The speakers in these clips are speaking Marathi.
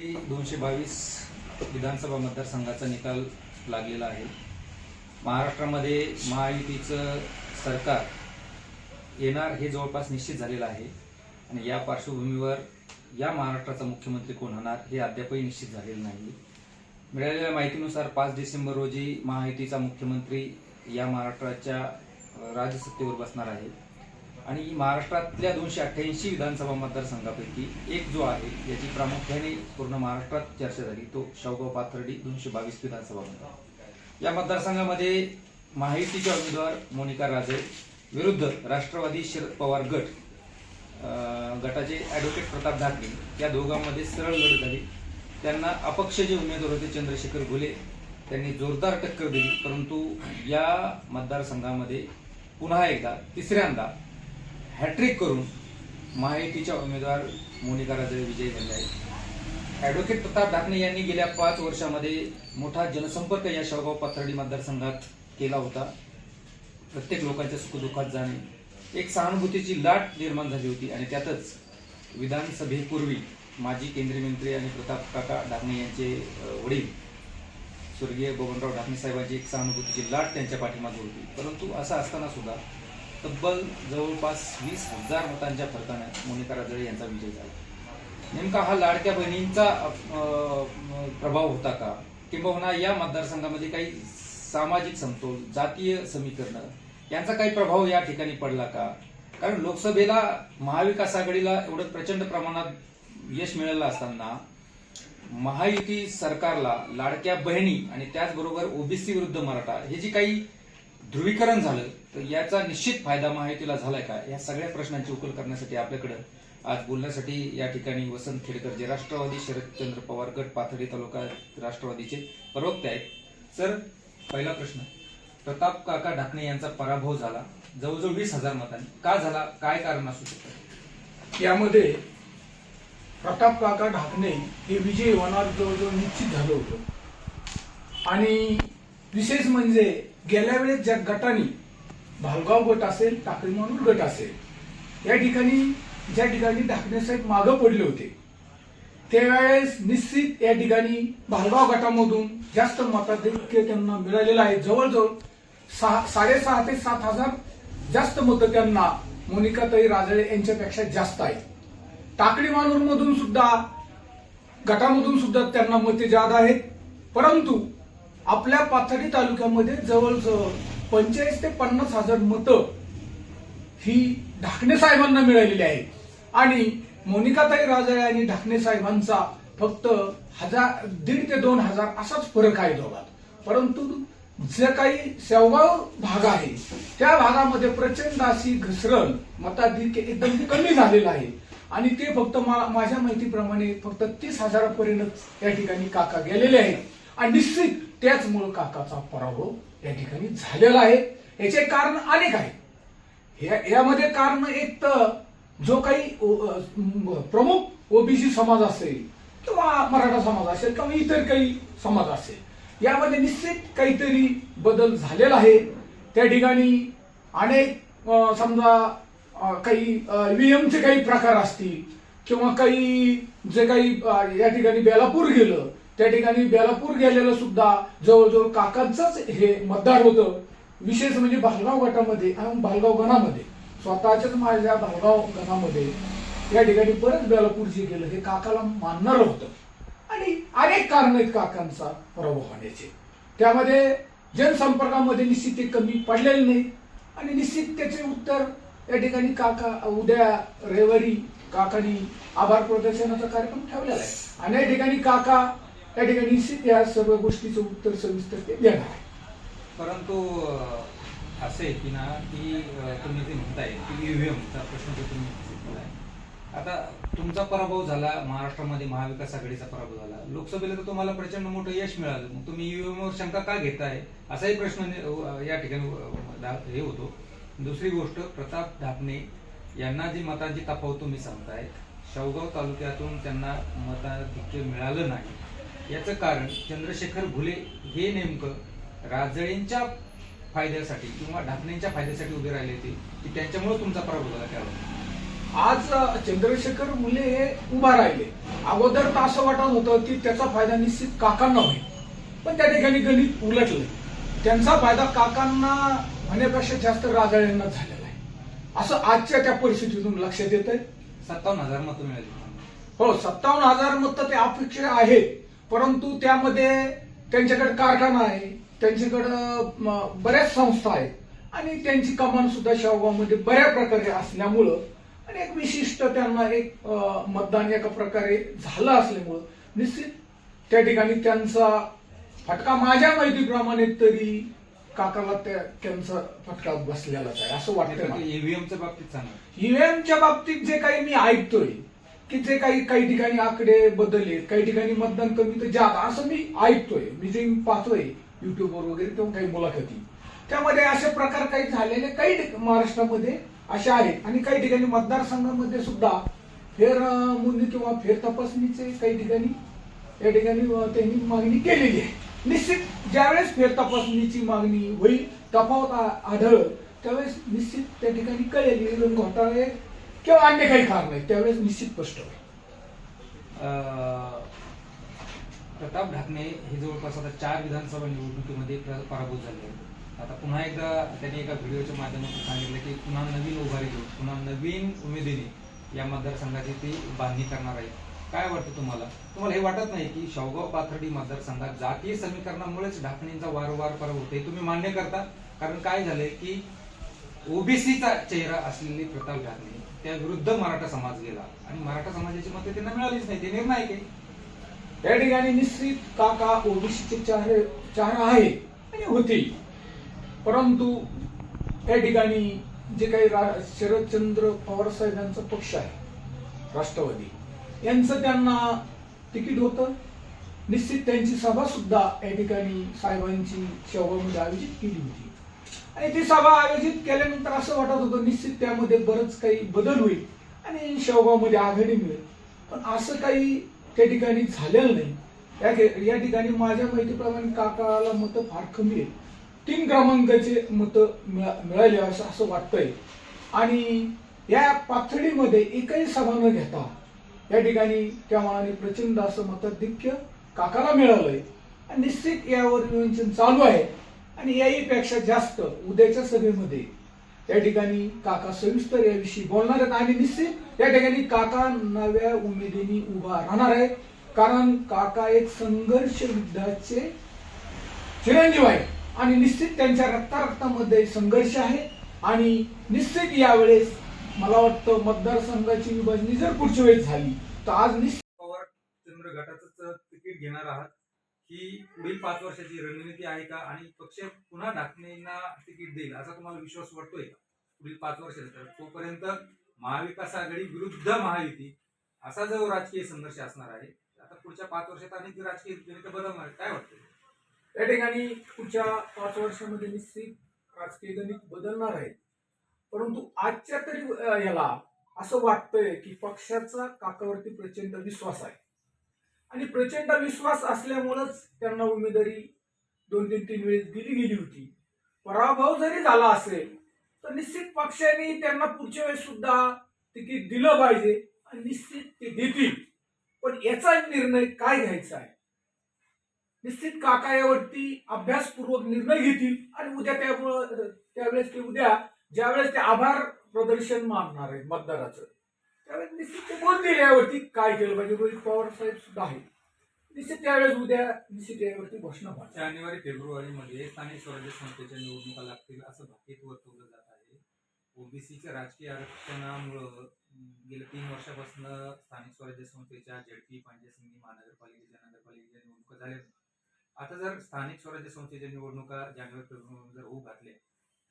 दोनशे बावीस विधानसभा मतदारसंघाचा निकाल लागलेला आहे. महाराष्ट्रामध्ये महायुतीचं सरकार येणार हे जवळपास निश्चित झालेलं आहे आणि या पार्श्वभूमीवर या महाराष्ट्राचा मुख्यमंत्री कोण होणार हे अद्यापही निश्चित झालेलं नाही. मिळालेल्या माहितीनुसार पाच डिसेंबर रोजी महायुतीचा मुख्यमंत्री या महाराष्ट्राच्या राजसत्तेवर बसणार आहे. आणि महाराष्ट्रातल्या दोनशे अठ्ठ्याऐंशी विधानसभा मतदारसंघापैकी एक जो आहे याची प्रामुख्याने पूर्ण महाराष्ट्रात चर्चा झाली तो शाहूगाव पाथर्डी दोनशे बावीस विधानसभा मतदार. या मतदारसंघामध्ये माहितीचे उमेदवार मोनिका राजे विरुद्ध राष्ट्रवादी शरद पवार गट गटाचे ॲडव्होकेट प्रताप धाकणे या दोघांमध्ये सरळ लढत झाली. त्यांना अपक्ष जे उमेदवार होते चंद्रशेखर घुले त्यांनी जोरदार टक्कर दिली परंतु या मतदारसंघामध्ये पुन्हा एकदा तिसऱ्यांदा हॅट्रिक करून महायुतीच्या उमेदवार मोनिका राजे विजयी झाले आहेत. ॲडव्होकेट प्रताप ढाकणे यांनी गेल्या पाच वर्षामध्ये मोठा जनसंपर्क या शेवगाव पाथर्डी मतदारसंघात केला होता. प्रत्येक लोकांच्या सुखदुःखात जाणे एक सहानुभूतीची लाट निर्माण झाली होती आणि त्यातच विधानसभेपूर्वी माजी केंद्रीय मंत्री आणि प्रताप काका ढाकणे यांचे वडील स्वर्गीय बबनराव ढाकणे साहेबांची एक सहानुभूतीची लाट त्यांच्या पाठीमागे होती. परंतु असं असताना सुद्धा तब्बल जवळपास वीस हजार मतांच्या फरकाने मोनिका राजळे यांचा विजय झाला. नेमका हा लाडक्या बहिणींचा प्रभाव होता का? किंबहुना या मतदारसंघामध्ये काही सामाजिक समतोल जातीय समीकरण यांचा काही प्रभाव या ठिकाणी पडला का? कारण लोकसभेला महाविकास आघाडीला एवढं प्रचंड प्रमाणात यश मिळालं असताना महायुती सरकारला लाडक्या बहिणी आणि त्याचबरोबर ओबीसी विरुद्ध मराठा हे जी काही ध्रुवीकरण झालं तर याचा निश्चित फायदा महायुतीला झालाय का? या सगळ्या प्रश्नांची उकल करण्यासाठी आपल्याकडे आज बोलण्यासाठी या ठिकाणी वसंत खेडकर जे राष्ट्रवादी शरदचंद्र पवार गट पाथर्डी तालुका राष्ट्रवादीचे प्रवक्ते आहेत. सर पहिला प्रश्न. प्रताप काका ढाकणे यांचा पराभव झाला. जवळजवळ वीस हजार मतांनी. का झाला? काय कारण असू शकतं? यामध्ये प्रताप काका ढाकणे हे विजय होणार जवळजवळ निश्चित झालं होतं. आणि विशेष म्हणजे गेल्या वेळेस ज्या गटाने भालगाव गट असेल टाकळी मानूर गट असेल या ठिकाणी ज्या ठिकाणी ढाकणे साहेब मागं पडले होते त्यावेळेस निश्चित या ठिकाणी भालगाव गटामधून जास्त मताधिक्य त्यांना मिळालेलं आहे. जवळजवळ सहा साडेसहा ते सात हजार जास्त मतं त्यांना मोनिकाताई राजळे यांच्यापेक्षा जास्त आहेत. टाकडी मानूर मधून सुद्धा गटामधून सुद्धा त्यांना मते जाद आहेत. परंतु आपल्या पाथर्डी तालुक्यामध्ये जवळजवळ पंचेचाळीस ते पन्नास हजार मतं ही ढाकणे साहेबांना मिळालेली आहेत. आणि मोनिकाताई राजा आणि ढाकणे साहेबांचा फक्त हजार दीड ते दोन हजार असाच फरक आहे दोघात. परंतु जे काही शेवगाव भाग आहे त्या भागामध्ये प्रचंड अशी घसरण मताधिक्य एकदम कमी झालेलं आहे. आणि ते फक्त मा- माझ्या माहितीप्रमाणे फक्त तीस हजारापर्यंत या ठिकाणी काका गेलेले आहेत. आणि निश्चित त्याचमुळं काकाचा पराभव या ठिकाणी झालेला आहे. याचे कारण अनेक आहे या- यामध्ये कारण एक तर जो काही ओ- प्रमुख ओबीसी समाज असेल किंवा मराठा समाज असेल किंवा इतर काही समाज असेल यामध्ये निश्चित काहीतरी बदल झालेला आहे. त्या ठिकाणी अनेक समजा काही व्हीएमचे काही प्रकार असतील किंवा काही जे काही या ठिकाणी बेलापूर गेलं त्या ठिकाणी बेलापूर गेलेलं सुद्धा जवळजवळ काकांचंच हे मतदार होतं. विशेष म्हणजे भालगाव गटामध्ये आणि भालगाव गणामध्ये. स्वतःच्याच माझ्या भालगाव गणामध्ये या ठिकाणी परत बेलापूरचे गेलं हे काकाला मानणार होतं. आणि अनेक कारण आहेत काकांचा पराभव होण्याचे. त्यामध्ये जनसंपर्कामध्ये निश्चित ते कमी पडलेले नाही. आणि निश्चित त्याचे उत्तर या ठिकाणी काका उद्या रविवारी काकानी आभार प्रदर्शनाचा कार्यक्रम ठेवलेला आहे. आणि या ठिकाणी काका त्या ठिकाणी निश्चित या सर्व गोष्टीचं उत्तर सविस्तर ते देणार आहे. परंतु असे आहे की ना की तुम्ही जे म्हणताय की ईव्हीएमचा प्रश्न जो तुम्ही आता तुमचा पराभव झाला महाराष्ट्रामध्ये महाविकास आघाडीचा पराभव झाला लोकसभेला तर तुम्हाला प्रचंड मोठं यश मिळालं. मग तुम्ही ईव्हीएमवर शंका का घेताय? असाही प्रश्न या ठिकाणी दा- हे होतो. दुसरी गोष्ट प्रताप धापणे यांना जी मतांची तफावत तुम्ही सांगताय शेवगाव तालुक्यातून त्यांना मताधिक्य मिळालं नाही. याचं कारण चंद्रशेखर घुले हे नेमकं राजळेंच्या फायद्यासाठी किंवा ढाकणेंच्या फायद्यासाठी उभे राहिले होते की त्यांच्यामुळे तुमचा पराभव झाला त्यावर. आज चंद्रशेखर मुले हे उभा राहिले. अगोदर तर असं वाटत होतं की त्याचा फायदा निश्चित काकांना होईल. पण त्या ठिकाणी गणित उलटलं. त्यांचा फायदा काकांना होण्यापेक्षा जास्त राजाळ्यांना झालेला आहे. असं आजच्या त्या परिस्थितीतून लक्षात येत आहे सत्तावन्न हजार मतं मिळाली. हो सत्तावन्न हजार मतं ते अपेक्षा आहेत. परंतु त्यामध्ये त्यांच्याकडे कारखाना आहे त्यांच्याकडं बऱ्याच संस्था आहेत आणि त्यांची कमान सुद्धा शेवगावमध्ये बऱ्या प्रकारे असल्यामुळं आणि एक विशिष्ट त्यांना एक मतदान एका प्रकारे झालं असल्यामुळं निश्चित त्या ठिकाणी त्यांचा फटका माझ्या माहितीप्रमाणे तरी काकाला त्या- त्यांचा फटका बसलेलाच आहे असं वाटतं. ईव्हीएमच्या बाबतीत सांगा ईव्हीएमच्या बाबतीत जे काही मी ऐकतोय की जे काही काही ठिकाणी आकडे बदलले काही ठिकाणी मतदान कमी तर जादा असं मी ऐकतोय मी जे पाहतोय युट्यूबवर वगैरे किंवा काही मुलाखती. त्यामध्ये असे प्रकार काही झालेले काही महाराष्ट्रामध्ये असे आहेत. आणि काही ठिकाणी मतदारसंघामध्ये सुद्धा फेर मुंदी किंवा फेर तपासणीचे काही ठिकाणी या ठिकाणी त्यांनी मागणी केलेली आहे. निश्चित ज्यावेळेस फेर तपासणीची मागणी होईल तफावत आढळ त्यावेळेस निश्चित त्या ठिकाणी कळेल. घोटाळे किंवा अन्य काही कारण नाही त्यावेळेस निश्चित स्पष्ट होईल. प्रताप ढाकणे हे जवळपास आता चार विधानसभा निवडणुकीमध्ये पराभूत झाले आहेत. आता पुन्हा एकदा त्यांनी एका व्हिडिओच्या माध्यमातून सांगितलं की पुन्हा नवीन उभारी घेऊन पुन्हा नवीन उमेदीने या मतदारसंघाची ते बांधणी करणार आहेत. काय वाटतं तुम्हाला? तुम्हाला हे वाटत नाही की शावगाव पाथर्डी मतदारसंघात जातीय समीकरणामुळेच ढाकणेंचा वारंवार पराभव होते तुम्ही मान्य करता? कारण काय झालंय की ओबीसीचा चेहरा असलेले प्रताप ढाकणे त्या विरुद्ध मराठा समाज गेला. आणि मराठा समाजाची मते त्यांना मिळालीच नाही. ते निर्णायक आहे या ठिकाणी निश्चित काका ओबीसीचे चार चार आहे. आणि होती. परंतु या ठिकाणी जे काही रा- शरदचंद्र पवार साहेबांचा पक्ष आहे राष्ट्रवादी यांचं त्यांना तिकीट होतं. निश्चित त्यांची सभा सुद्धा या ठिकाणी साहेबांची शेवगावमध्ये आयोजित केली होती. ती सभा आयोजित केल्यानंतर असं वाटत होतं निश्चित त्यामध्ये बरंच काही बदल होईल आणि शेवगावमध्ये आघाडी मिळेल. पण असं काही त्या ठिकाणी झालेलं नाही. या या ठिकाणी माझ्या माहितीप्रमाणे काकाला मतं फार कमी आहेत. तीन क्रमांकाचे मतं मिळा- मिळाले असं असं वाटतंय. आणि या पाथडीमध्ये एकही सभा न घेता या ठिकाणी त्या मानाने प्रचंड असं मताधिक्य काकाला मिळालंय. आणि निश्चित यावर नियोजन चालू आहे. आणि याही पेक्षा जास्त उद्याच्या सभेमध्ये त्या ठिकाणी काका सविस्तर याविषयी बोलणार आहेत. आणि निश्चित या ठिकाणी काका नव्या उमेदीने उभा राहणार आहे कारण काका एक संघर्ष युद्धाचे चिरंजीव आहे आणि निश्चित त्यांच्या रक्तारक्तामध्ये संघर्ष आहे. आणि निश्चित यावेळेस मला वाटतं मतदारसंघाची विभागणी जर पुढच्या वेळेस झाली तर आज निश्चित पवार चंद्र गटाचं तिकीट घेणार आहात. ही पुढील पाच वर्षाची रणनीती आहे का आणि पक्ष पुन्हा ढाकणेंना तिकीट देईल असा तुम्हाला विश्वास वाटतोय का? पुढील पाच वर्षाचा तोपर्यंत महाविकास आघाडी विरुद्ध महायुती असा जो राजकीय संघर्ष असणार आहे आता पुढच्या पाच वर्षात अनेक राजकीय गणित बदलणार काय वाटतं त्या ठिकाणी पुढच्या पाच वर्षामध्ये निश्चित राजकीय गणित बदलणार आहे. परंतु आजच्या तरी याला असं वाटतंय की पक्षाचा काकावरती प्रचंड विश्वास आहे. आणि प्रचंड विश्वास असल्यामुळंच त्यांना उमेदवारी दोन तीन तीन वेळेस दिली गेली होती. पराभव जरी झाला असेल तर निश्चित पक्षाने त्यांना पुढच्या वेळेस सुद्धा तिकीट दिलं पाहिजे आणि निश्चित ते देतील. पण याचा निर्णय काय घ्यायचा आहे? निश्चित काका यावरती अभ्यासपूर्वक निर्णय घेतील आणि उद्या त्यामुळं त्यावेळेस ते उद्या ज्यावेळेस ते आभार प्रदर्शन मानणार आहे मतदाराचं. त्यावेळेस निश्चित ते बोलतील यावरती काय केलं पाहिजे रोहित पवार साहेब सुद्धा आहेत. निश्चित त्यावेळेस उद्या निश्चित यावरती घोषणा पाहिजे जानेवारी फेब्रुवारीमध्ये स्थानिक स्वराज्य संस्थेच्या निवडणुका लागतील असं भाकीत वर्तवलं जात आहे. ओबीसीच्या राजकीय आरक्षणामुळं गेल्या तीन वर्षापासून स्थानिक स्वराज्य संस्थेच्या झेडपी पंचायत महानगरपालिकेच्या नगरपालिकेच्या निवडणुका झाल्या. आता जर स्थानिक स्वराज्य संस्थेच्या निवडणुका जानेवारी फेब्रुवारी जर होऊ घातल्या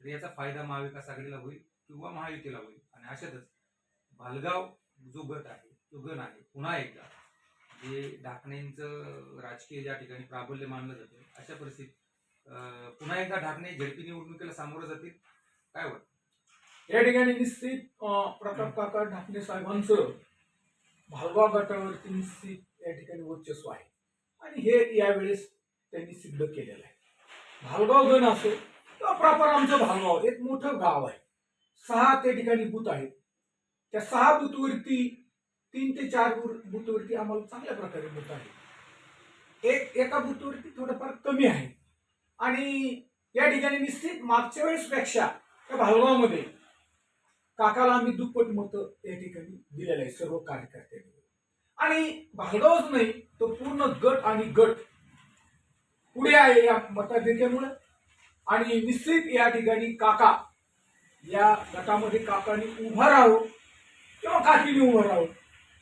तर याचा फायदा महाविकास आघाडीला होईल किंवा महायुतीला होईल. आणि अशातच भालगाव जो गट आहे तो गण आहे पुन्हा एकदा जे ढाकणेंचं राजकीय ज्या ठिकाणी प्राबल्य मानलं जातं अशा परिस्थितीत पुन्हा एकदा ढाकणे झेडपी निवडणुकीला सामोरं जातील? काय वाटतं? या ठिकाणी निश्चित प्रताप काका ढाकणे साहेबांचं भालगाव गटावरती निश्चित या ठिकाणी वर्चस्व आहे. आणि हे यावेळेस त्यांनी सिद्ध केलेलं आहे. भालगाव गण असेल किंवा प्रॉपर आमचं भालगाव एक मोठं गाव आहे. सहा त्या ठिकाणी बूथ आहेत. त्या सहा बूथवरती तीन ते चार बूथ- बूथवरती आम्हाला चांगल्या प्रकारे होत आहे. एक एका बूथवरती थोडंफार कमी आहे. आणि या ठिकाणी निश्चित मागच्या वेळेसपेक्षा त्या भालगावमध्ये काकाला आम्ही दुप्पट मतं या ठिकाणी दिलेलं आहे सर्व कार्यकर्त्यांनी. आणि भालगावच नाही तो पूर्ण गट आणि गट पुढे आहे या मताधिक्यामुळे. आणि निश्चित या ठिकाणी काका या गटामध्ये काकांनी उभा राहावं किंवा काकीने उभं राहून.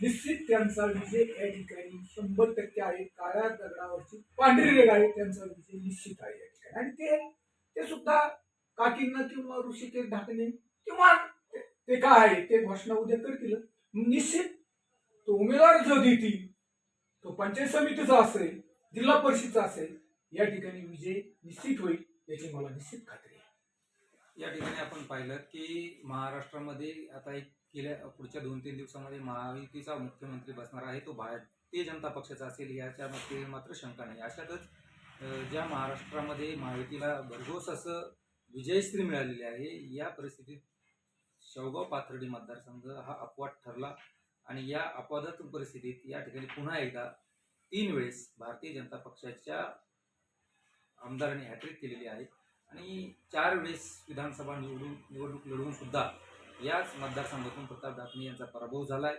निश्चित त्यांचा विजय या ठिकाणी शंभर टक्के आहे. काळ्या दगडावरची पांढरी रेग आहे. त्यांचा विजय निश्चित आहे या ठिकाणी. आणि ते ते सुद्धा काकींना किंवा ऋषिकेश ढाकणे किंवा ते- ते काय आहे? ते घोषणा उद्या करतील निश्चित तो उमेदवार जो देतील तो पंचायत समितीचा असेल जिल्हा परिषदचा असेल या ठिकाणी विजय निश्चित होईल याची मला निश्चित खात्री आहे. या ठिकाणी आपण पाहिलं की महाराष्ट्रामध्ये आता एक गेल्या पुढच्या दोन तीन दिवसामध्ये महायुतीचा मुख्यमंत्री बसणार आहे तो भारतीय जनता पक्षाचा असेल याच्यामध्ये मात्र शंका नाही. अशातच ज्या महाराष्ट्रामध्ये महायुतीला भरघोस असं विजयश्री मिळालेली आहे या परिस्थितीत शेवगाव पाथर्डी मतदारसंघ हा अपवाद ठरला आणि या अपवादातून परिस्थितीत या ठिकाणी पुन्हा एकदा तीन वेळेस भारतीय जनता पक्षाच्या आमदारांनी हॅट्रिक केलेली आहे. आणि चार वेळेस विधानसभा निवडून निवडणूक लढवून सुद्धा याच मतदारसंघातून प्रताप दाखणे यांचा पराभव झाला आहे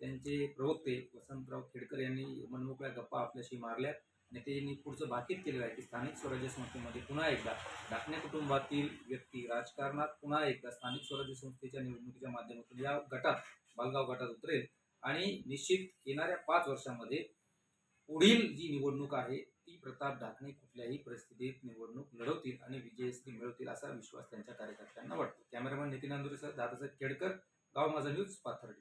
त्यांचे प्रवक्ते वसंतराव खेडकर यांनी मनमोकळ्या गप्पा आपल्याशी मारल्या आणि त्यांनी पुढचं भाकीत केलेलं आहे की स्थानिक स्वराज्य संस्थेमध्ये पुन्हा एकदा दाखणे कुटुंबातील व्यक्ती राजकारणात पुन्हा एकदा स्थानिक स्वराज्य संस्थेच्या निवडणुकीच्या माध्यमातून या गटात बालगाव गटात उतरेल. आणि निश्चित येणाऱ्या पाच वर्षामध्ये पुढील जी निवडणूक आहे ती प्रताप ढाकणे कुठल्याही परिस्थितीत निवडणूक लढवतील आणि विजयश्री मिळवतील असा विश्वास त्यांच्या कार्यकर्त्यांना वाटतो. कॅमेरामॅन नितीन अंदुरेसह दादासाहेब खेडकर गाव माझा न्यूज पाथर्डी.